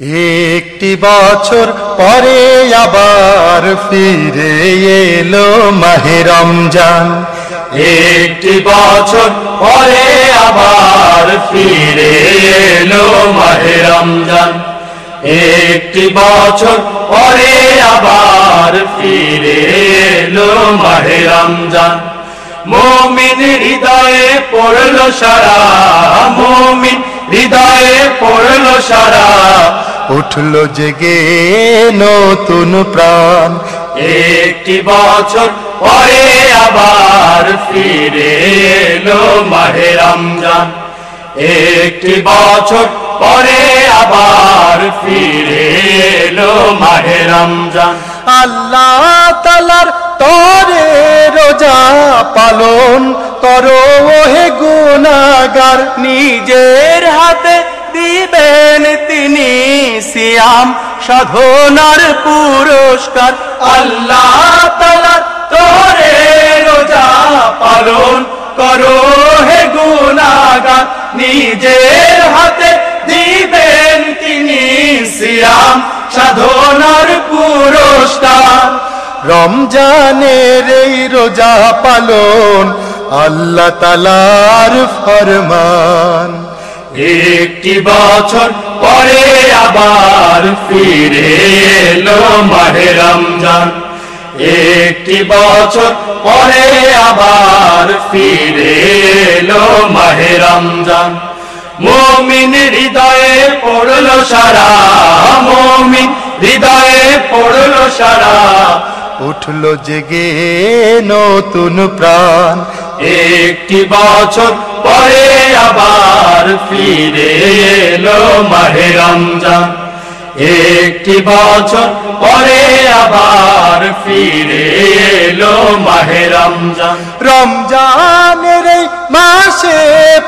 একটি বছর পরে আবার ফিরে এলো মাহে রমজান। একটি বছর পরে আবার ফিরে এলো মাহে রমজান। একটি বছর পরে আবার ফিরে এলো মাহে রমজান। মমিন হৃদয়ে পড়ল সারা, মমিন হৃদয়ে পড়ল সারা। উঠল জেগে নতুন প্রাণ। একটি বছর পরে আবার ফিরে এলো মাহে রমজান। একটি বছর পরে আবার ফিরে এলো মাহে রমজান। আল্লাহ তালার তরে রোজা পালন করো হে গুনাগার নিজের হাতে তিনি সিয়াম সাধনার পুরস্কার। আল্লাহ তালা তোরে রোজা পালন করো, হে গুনাগার নিজের হাতে দিবেন তিনি সিয়াম সাধনার পুরস্কার। রমজানের এই রোজা পালন আল্লাহ তালার ফরমান। একটি বছর পরে আবার ফিরে এলো মাহে রমজান। একটি বছর পরে আবার ফিরে এলো মাহে রমজান। মমিন হৃদয়ে পড়ল সারা মমিন হৃদয়ে পড়ল সারা। উঠল জেগে নতুন প্রাণ। একটি বছর পরে আবার ফিরে এলো মাহে রমজান। একটি বছর পরে আবার ফিরে এলো মাহে রমজান। রমজানের মাসে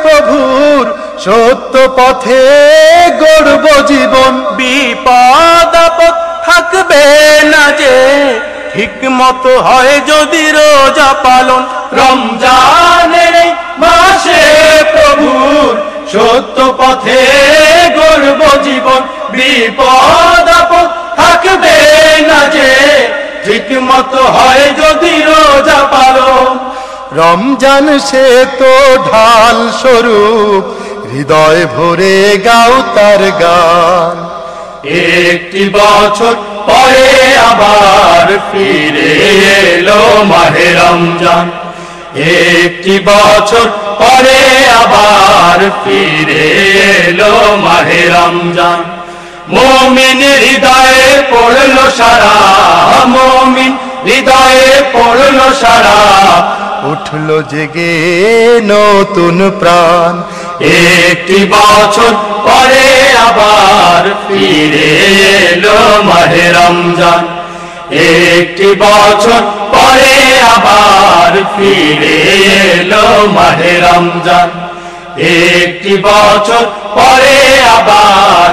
প্রভুর সত্য পথে গর্ব জীবন। বিপদ থাকবে না যে ঠিক মতো হয় যদি রোজা পালন। রমজানের বিপদ থাকবে না যে ঠিক মতো হয় যদি রোজা পালন। রমজান সে তো ঢাল স্বরূপ হৃদয় ভরে গাও তার গান। একটি বছর পরে আবার ফিরে এলো মাহে রমজান। একটি বছর পরে আবার ফিরে এলো মাহে রমজান। মমিন হৃদয়ে পড়ল সারা মমিন হৃদয়ে পড়ল সারা। উঠল জেগে নতুন প্রাণ। একটি বছর পরে আবার ফিরে এলো মাহে রমজান। একটি বছর পরে আবার ফিরে এলো মাহে রমজান। একটি বছর পরে আবার